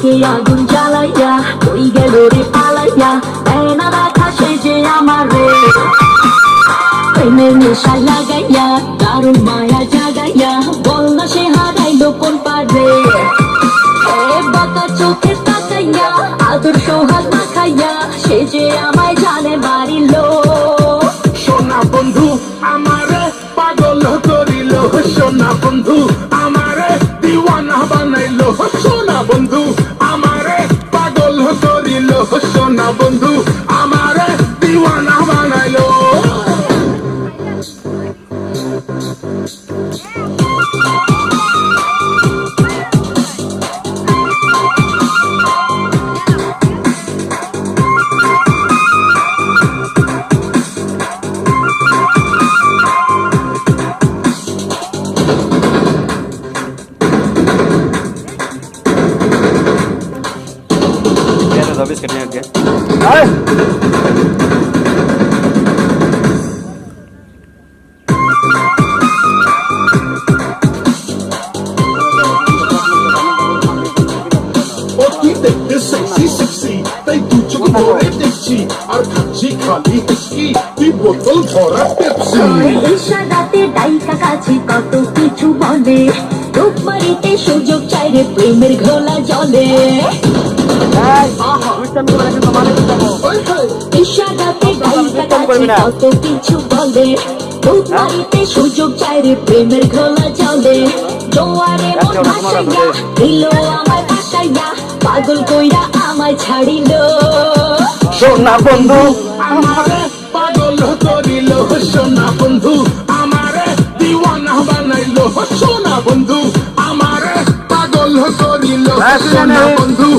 বুকে আগুন জ্বালাইয়া কই গেল রে পালাইয়া। দেয় না দেখা সে যে আমার রে। প্রেমের নেশা লাগাইয়া, দারুণ মায়া জাগাইয়া, বল না সে হারাইলো কোন পারে তাকাইয়া, আদর সোহাগ সে যে আমায় জানে বাড়িল সোনা বন্ধু, আমারে পাগল করিল, সোনা বন্ধু বন্ধু আমারে দিওয়ানা বানাইলো। दे दो बिस्किट नहीं के ও তুই দেখতে সেক্সি সেক্সি তাই দু চোখ ভরে দেখছি আর খাচ্ছি খালি হেসকি তুই বোতল ভরা পেপসি ইশারাতে ডাইকা কাছে কত কিছু বলে রূপ মারিতে সুযোগ চাই রে প্রেমের ঘোলা জলে হায় কাছে বলে। মারিতে সুযোগ চাই রে প্রেমের জোয়ারে মন আচ্ছা, ভাসাইয়া দিল আমায় ভাসাইয়া। পাগল কইরা আমায় ছাড়িল। সোনা বন্ধু। আমারে পাগল করিল সোনা বন্ধু। আমারে দিওয়ানা বানাইলো সোনা বন্ধু। আমারে পাগল করিল হ্যাঁ, সোনা বন্ধু।